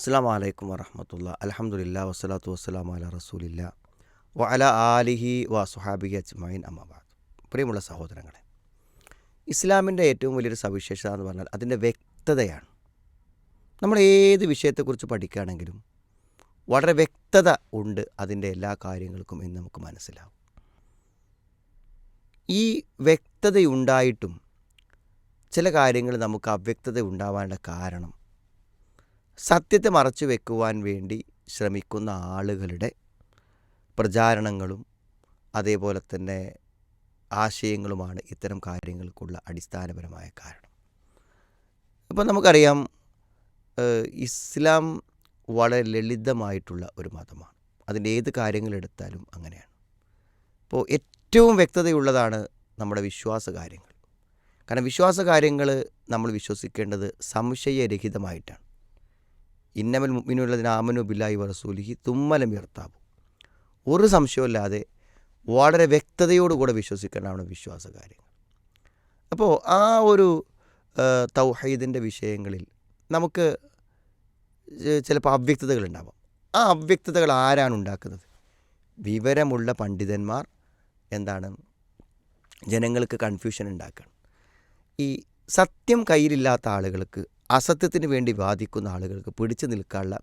അസ്സാം വലൈക്കും വറഹമത്തുള്ള അലഹമുല്ല വസ്സലാത്തു വസ്സലാം അല റസൂലില്ല വ ആലിഹി വ സുഹാബി അജ്മൈൻ അമ്മബാദ് പ്രിയമുള്ള സഹോദരങ്ങളെ ഇസ്ലാമിന്റെ ഏറ്റവും വലിയൊരു സവിശേഷത എന്ന് പറഞ്ഞാൽ അതിന്റെ വ്യക്തതയാണ്. നമ്മൾ ഏത് വിഷയത്തെക്കുറിച്ച് പഠിക്കുകയാണെങ്കിലും വളരെ വ്യക്തത ഉണ്ട് അതിന്റെ എല്ലാ കാര്യങ്ങൾക്കും എന്ന് നമുക്ക് മനസ്സിലാവും. ഈ വ്യക്തതയുണ്ടായിട്ടും ചില കാര്യങ്ങൾ നമുക്ക് അവ്യക്തത ഉണ്ടാവാനുള്ള കാരണം സത്യത്തെ മറച്ചു വെക്കുവാൻ വേണ്ടി ശ്രമിക്കുന്ന ആളുകളുടെ പ്രചാരണങ്ങളും അതേപോലെ തന്നെ ആശയങ്ങളുമാണ് ഇത്തരം കാര്യങ്ങൾക്കുള്ള അടിസ്ഥാനപരമായ കാരണം. ഇപ്പം നമുക്കറിയാം ഇസ്ലാം വളരെ ലളിതമായിട്ടുള്ള ഒരു മതമാണ്. അതിന്റെ ഏത് കാര്യങ്ങളെടുത്താലും അങ്ങനെയാണ്. ഇപ്പോൾ ഏറ്റവും വ്യക്തതയുള്ളതാണ് നമ്മുടെ വിശ്വാസ കാര്യങ്ങൾ കാരണം വിശ്വാസ കാര്യങ്ങൾ നമ്മൾ വിശ്വസിക്കേണ്ടത് സംശയരഹിതമായിട്ടാണ്. ഇന്നമൽ മുമ്മിനുള്ളതിന് ആമനു ബില്ലായി വറസൂലിഹി തുമ്മലം ഉയർത്താവും ഒരു സംശയമില്ലാതെ വളരെ വ്യക്തതയോടുകൂടെ വിശ്വസിക്കേണ്ടതാണ് വിശ്വാസ കാര്യങ്ങൾ അപ്പോൾ ആ ഒരു തൗഹീദിന്റെ വിഷയങ്ങളിൽ നമുക്ക് ചിലപ്പോൾ അവ്യക്തതകൾ ഉണ്ടാവാം ആ അവ്യക്തതകൾ ആരാണ് ഉണ്ടാക്കുന്നത്? വിവരമുള്ള പണ്ഡിതന്മാർ എന്താണ്? ജനങ്ങൾക്ക് കൺഫ്യൂഷൻ ഉണ്ടാക്കണം. ഈ സത്യം കയ്യിലില്ലാത്ത ആളുകൾക്ക് അസത്യത്തിന് വേണ്ടി വാദിക്കുന്ന ആളുകൾക്ക് പിടിച്ചു നിൽക്കാനുള്ള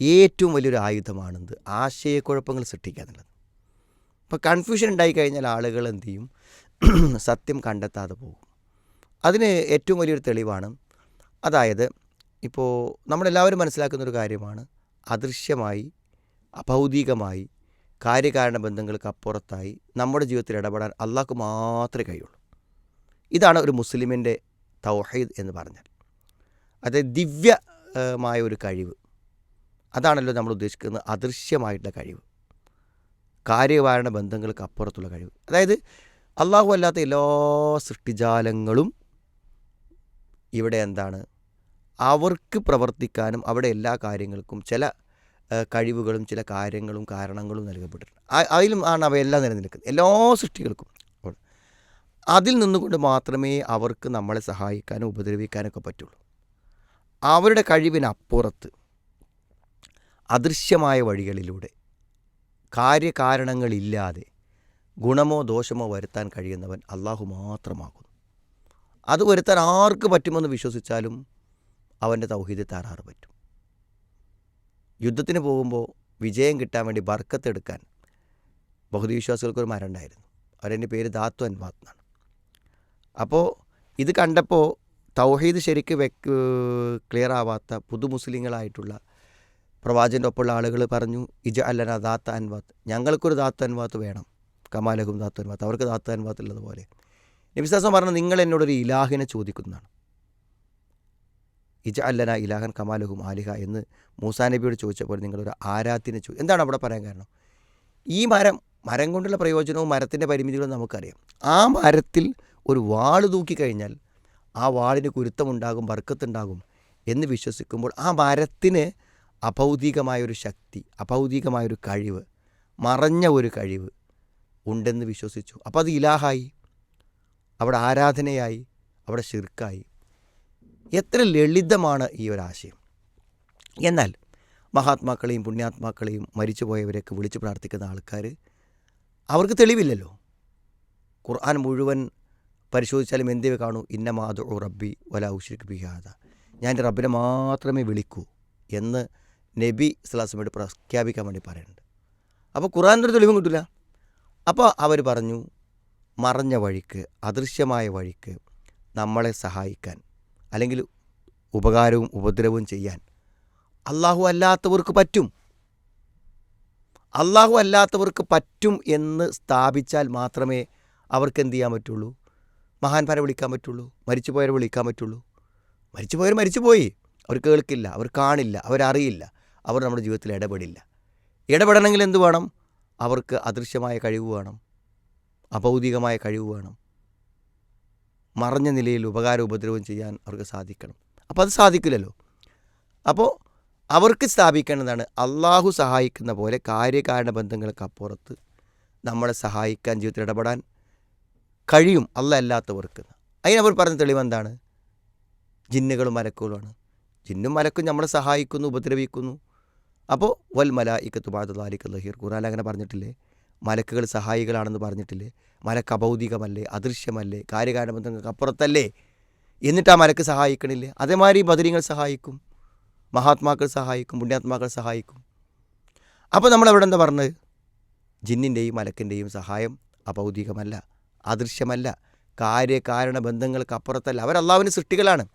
ഏറ്റവും വലിയൊരു ആയുധമാണെന്ത്? ആശയക്കുഴപ്പങ്ങൾ സൃഷ്ടിക്കുക എന്നുള്ളത്. അപ്പോൾ കൺഫ്യൂഷൻ ഉണ്ടായിക്കഴിഞ്ഞാൽ ആളുകൾ എന്തു ചെയ്യും? സത്യം കണ്ടെത്താതെ പോകും. അതിന് ഏറ്റവും വലിയൊരു തെളിവാണ് അതായത് ഇപ്പോൾ നമ്മളെല്ലാവരും മനസ്സിലാക്കുന്ന ഒരു കാര്യമാണ് അദൃശ്യമായി അഭൗതികമായി കാര്യകാരണ ബന്ധങ്ങൾക്ക് അപ്പുറത്തായി നമ്മുടെ ജീവിതത്തിൽ ഇടപെടാൻ അള്ളാഹ്ക്ക് മാത്രമേ കഴിയുള്ളൂ. ഇതാണ് ഒരു മുസ്ലിമിന്റെ തൗഹീദ് എന്ന് പറഞ്ഞാൽ. അതായത് ദിവ്യമായ ഒരു കഴിവ്. അതാണല്ലോ നമ്മൾ ഉദ്ദേശിക്കുന്നത് അദൃശ്യമായിട്ടുള്ള കഴിവ്. കാര്യകാരണ ബന്ധങ്ങൾക്ക് അപ്പുറത്തുള്ള കഴിവ്. അതായത് അള്ളാഹു അല്ലാത്ത എല്ലാ സൃഷ്ടിജാലങ്ങളും ഇവിടെ എന്താണ്? അവർക്ക് പ്രവർത്തിക്കാനും അവിടെ എല്ലാ കാര്യങ്ങൾക്കും ചില കഴിവുകളും ചില കാര്യങ്ങളും കാരണങ്ങളും നൽകപ്പെട്ടിട്ടുണ്ട്. അതിലും ആണ് അവയെല്ലാം നിലനിൽക്കുന്നത്. എല്ലാ സൃഷ്ടികൾക്കും. അതിൽ നിന്നുകൊണ്ട് മാത്രമേ അവർക്ക് നമ്മളെ സഹായിക്കാനും ഉപദ്രവിക്കാനൊക്കെ പറ്റുള്ളൂ. അവരുടെ കഴിവിനപ്പുറത്ത് അദൃശ്യമായ വഴികളിലൂടെ കാര്യകാരണങ്ങളില്ലാതെ ഗുണമോ ദോഷമോ വരുത്താൻ കഴിയുന്നവൻ അള്ളാഹു മാത്രമാകുന്നു. അത് വരുത്താൻ ആർക്ക് പറ്റുമെന്ന് വിശ്വസിച്ചാലും അവന്റെ തൗഹീദ് താറാറ് പറ്റും. യുദ്ധത്തിന് പോകുമ്പോൾ വിജയം കിട്ടാൻ വേണ്ടി ബർക്കത്തെടുക്കാൻ ബഹുദി വിശ്വാസികൾക്കൊരു മരം ഉണ്ടായിരുന്നു. അവരെന്റെ പേര് ദാത്തു അൻവാത്ത് അപ്പോൾ ഇത് കണ്ടപ്പോൾ തൗഹീദ് ശരിക്ക് വെക്ക് ക്ലിയർ ആവാത്ത പുതു മുസ്ലിങ്ങളായിട്ടുള്ള പ്രവാചന്റെ ഒപ്പമുള്ള ആളുകൾ പറഞ്ഞു ഇജ അല്ലന ദാത്ത അൻവാത്ത്. ഞങ്ങൾക്കൊരു ദാത്ത അൻവാത്ത് വേണം. കമാലഹും ദാത്ത അൻവാത്ത്. അവർക്ക് ദാത്ത അൻവാത്ത് ഉള്ളതുപോലെ. നബിസാസം പറഞ്ഞു നിങ്ങൾ എന്നോടൊരു ഇലാഹിനെ ചോദിക്കുന്നതാണ്. ഇജ അല്ലന ഇലാഹൻ കമാലഹും ആലിഹ എന്ന് മൂസാ നബിയോട് ചോദിച്ചപ്പോൾ നിങ്ങളൊരു ആരാത്തിനെ ചോദിച്ചു എന്താണ് അവിടെ പറയാൻ കാരണം? ഈ മരം മരം കൊണ്ടുള്ള പ്രയോജനവും മരത്തിന്റെ പരിമിതികളും നമുക്കറിയാം. ആ മരത്തിൽ ഒരു വാൾ തൂക്കിക്കഴിഞ്ഞാൽ ആ വാളിന് കുരുത്തമുണ്ടാകും വർക്കത്തുണ്ടാകും എന്ന് വിശ്വസിക്കുമ്പോൾ ആ മരത്തിന് അഭൗതികമായൊരു ശക്തി അഭൗതികമായൊരു കഴിവ് മറഞ്ഞ ഒരു കഴിവ് ഉണ്ടെന്ന് വിശ്വസിച്ചു. അപ്പോൾ അത് ഇലാഹായി. അവിടെ ആരാധനയായി. അവിടെ ശിർക്കായി. എത്ര ലളിതമാണ് ഈ ഒരു ആശയം. എന്നാൽ മഹാത്മാക്കളെയും പുണ്യാത്മാക്കളെയും മരിച്ചുപോയവരെയൊക്കെ വിളിച്ചു പ്രാർത്ഥിക്കുന്ന ആൾക്കാർ അവർക്ക് തെളിവില്ലല്ലോ. ഖുർആൻ മുഴുവൻ പരിശോധിച്ചാലും എന്തേ കാണൂ? ഇന്ന മാതു റബ്ബി വല ഉഷിർക്ക് ബിഹാദ ഞാൻ എന്റെ റബ്ബിനെ മാത്രമേ വിളിക്കൂ എന്ന് നബി സ്വലാസ്മയോട് പ്രഖ്യാപിക്കാൻ വേണ്ടി പറയുന്നുണ്ട്. അപ്പോൾ ഖുറാന്റെ ഒരു തെളിവും കിട്ടില്ല അപ്പോൾ അവർ പറഞ്ഞു മറഞ്ഞ വഴിക്ക് അദൃശ്യമായ വഴിക്ക് നമ്മളെ സഹായിക്കാൻ അല്ലെങ്കിൽ ഉപകാരവും ഉപദ്രവവും ചെയ്യാൻ അള്ളാഹു അല്ലാത്തവർക്ക് പറ്റും. അള്ളാഹു അല്ലാത്തവർക്ക് പറ്റും എന്ന് സ്ഥാപിച്ചാൽ മാത്രമേ അവർക്ക് എന്ത് ചെയ്യാൻ പറ്റുള്ളൂ? മഹാന്മാരെ വിളിക്കാൻ പറ്റുള്ളൂ മരിച്ചുപോയവരെ വിളിക്കാൻ പറ്റുള്ളൂ. മരിച്ചുപോയവർ മരിച്ചുപോയി. അവർ കേൾക്കില്ല അവർ കാണില്ല അവരറിയില്ല അവർ നമ്മുടെ ജീവിതത്തിൽ ഇടപെടില്ല. ഇടപെടണമെങ്കിൽ എന്ത് വേണം? അവർക്ക് അദൃശ്യമായ കഴിവ് വേണം അഭൗതികമായ കഴിവ് വേണം. മറഞ്ഞ നിലയിൽ ഉപകാര ഉപദ്രവം ചെയ്യാൻ അവർക്ക് സാധിക്കണം. അപ്പോൾ അത് സാധിക്കില്ലല്ലോ. അപ്പോൾ അവർക്ക് സ്ഥാപിക്കേണ്ടതാണ് അള്ളാഹു സഹായിക്കുന്ന പോലെ കാര്യകാരണ ബന്ധങ്ങൾക്ക് അപ്പുറത്ത് നമ്മളെ സഹായിക്കാൻ ജീവിതത്തിൽ ഇടപെടാൻ കഴിയും അല്ല അല്ലാത്തവർക്ക്. അതിനവർ പറഞ്ഞ തെളിവെന്താണ് ജിന്നുകളും മലക്കുകളുമാണ്. ജിന്നും മലക്കും നമ്മളെ സഹായിക്കുന്നു ഉപദ്രവിക്കുന്നു. അപ്പോൾ വൽ മല ഇക്കത്ത് ബാദുലാലിക്ക് ലഹീർ ഖുറാൻ അങ്ങനെ പറഞ്ഞിട്ടില്ലേ? മലക്കുകൾ സഹായികളാണെന്ന് പറഞ്ഞിട്ടില്ലേ? മലക്ക് അഭൗതികമല്ലേ അദൃശ്യമല്ലേ കാര്യകാരണബന്ധങ്ങൾക്ക് അപ്പുറത്തല്ലേ? എന്നിട്ട് ആ മലക്ക് സഹായിക്കണില്ലേ? അതേമാതിരി ബദരിങ്ങൾ സഹായിക്കും മഹാത്മാക്കൾ സഹായിക്കും പുണ്യാത്മാക്കൾ സഹായിക്കും. അപ്പോൾ നമ്മൾ അവിടെ എന്താ പറഞ്ഞത്? ജിന്നിന്റെയും മലക്കിന്റെയും സഹായം അഭൗതികമല്ല അദൃശ്യമല്ല. കാര്യകാരണ ബന്ധങ്ങൾക്കപ്പുറത്തല്ല അള്ളാഹുവിന്റെ സൃഷ്ടികളാണ്.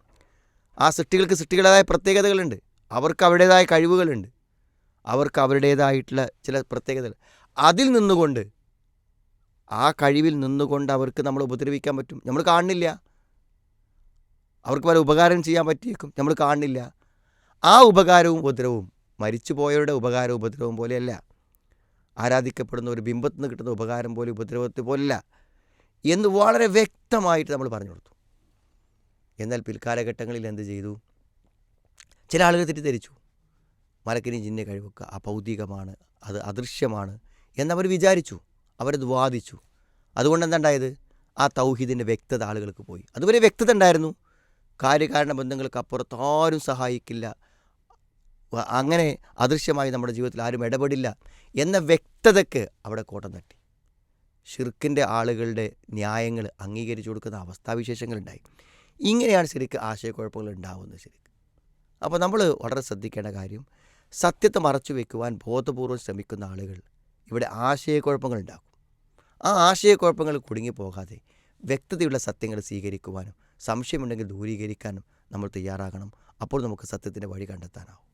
ആ സൃഷ്ടികൾക്ക് സൃഷ്ടികളായ പ്രത്യേകതകളുണ്ട്. അവർക്ക് അവരുടേതായ കഴിവുകളുണ്ട്. അവർക്ക് അവരുടേതായിട്ടുള്ള ചില പ്രത്യേകതകൾ. അതിൽ നിന്നുകൊണ്ട് ആ കഴിവിൽ നിന്നുകൊണ്ട് അവർക്ക് നമ്മൾ ഉപദ്രവിക്കാൻ പറ്റും. നമ്മൾ കാണുന്നില്ല. അവർക്ക് പല ഉപകാരം ചെയ്യാൻ പറ്റിയേക്കും. നമ്മൾ കാണുന്നില്ല. ആ ഉപകാരവും ഉപദ്രവവും മരിച്ചുപോയവരുടെ ഉപകാരവും ഉപദ്രവവും പോലെയല്ല. ആരാധിക്കപ്പെടുന്ന ഒരു ബിംബത്തിന് കിട്ടുന്ന ഉപകാരം പോലെ ഉപദ്രവത്തെ പോലല്ല. എന്ന് വളരെ വ്യക്തമായിട്ട് നമ്മൾ പറഞ്ഞു കൊടുത്തു. എന്നാൽ പിൽക്കാലഘട്ടങ്ങളിൽ എന്ത് ചെയ്തു? ചില ആളുകൾ തെറ്റിദ്ധരിച്ചു. മലക്കിനി ജിന്നെ കഴിവൊക്കെ അഭൗതികമാണ് അത് അദൃശ്യമാണ് എന്നവർ വിചാരിച്ചു. അവരത് വാദിച്ചു. അതുകൊണ്ട് എന്താണ്ടായത്? ആ തൗഹീദിന്റെ വ്യക്തത ആളുകൾക്ക് പോയി. അതുവരെ വ്യക്തത ഉണ്ടായിരുന്നു. കാര്യകാരണ ബന്ധങ്ങൾക്ക് അപ്പുറത്ത് ആരും സഹായിക്കില്ല. അങ്ങനെ അദൃശ്യമായി നമ്മുടെ ജീവിതത്തിൽ ആരും ഇടപെടില്ല എന്ന വ്യക്തതയ്ക്ക് അവിടെ കോട്ടം തട്ടി. ഷിർക്കിന്റെ ആളുകളുടെ ന്യായങ്ങൾ അംഗീകരിച്ചു കൊടുക്കുന്ന അവസ്ഥാവിശേഷങ്ങളുണ്ടായി. ഇങ്ങനെയാണ് ശരിക്ക് ആശയക്കുഴപ്പങ്ങൾ ഉണ്ടാവുന്നത് ശരിക്ക്. അപ്പോൾ നമ്മൾ വളരെ ശ്രദ്ധിക്കേണ്ട കാര്യം സത്യത്തെ മറച്ചു വെക്കുവാൻ ബോധപൂർവം ശ്രമിക്കുന്ന ആളുകൾ ഇവിടെ ആശയക്കുഴപ്പങ്ങൾ ഉണ്ടാക്കും. ആ ആശയക്കുഴപ്പങ്ങൾ കുടുങ്ങിപ്പോകാതെ വ്യക്തതയുള്ള സത്യങ്ങൾ സ്വീകരിക്കുവാനും സംശയമുണ്ടെങ്കിൽ ദൂരീകരിക്കാനും നമ്മൾ തയ്യാറാകണം. അപ്പോൾ നമുക്ക് സത്യത്തിന്റെ വഴി കണ്ടെത്താനാവും.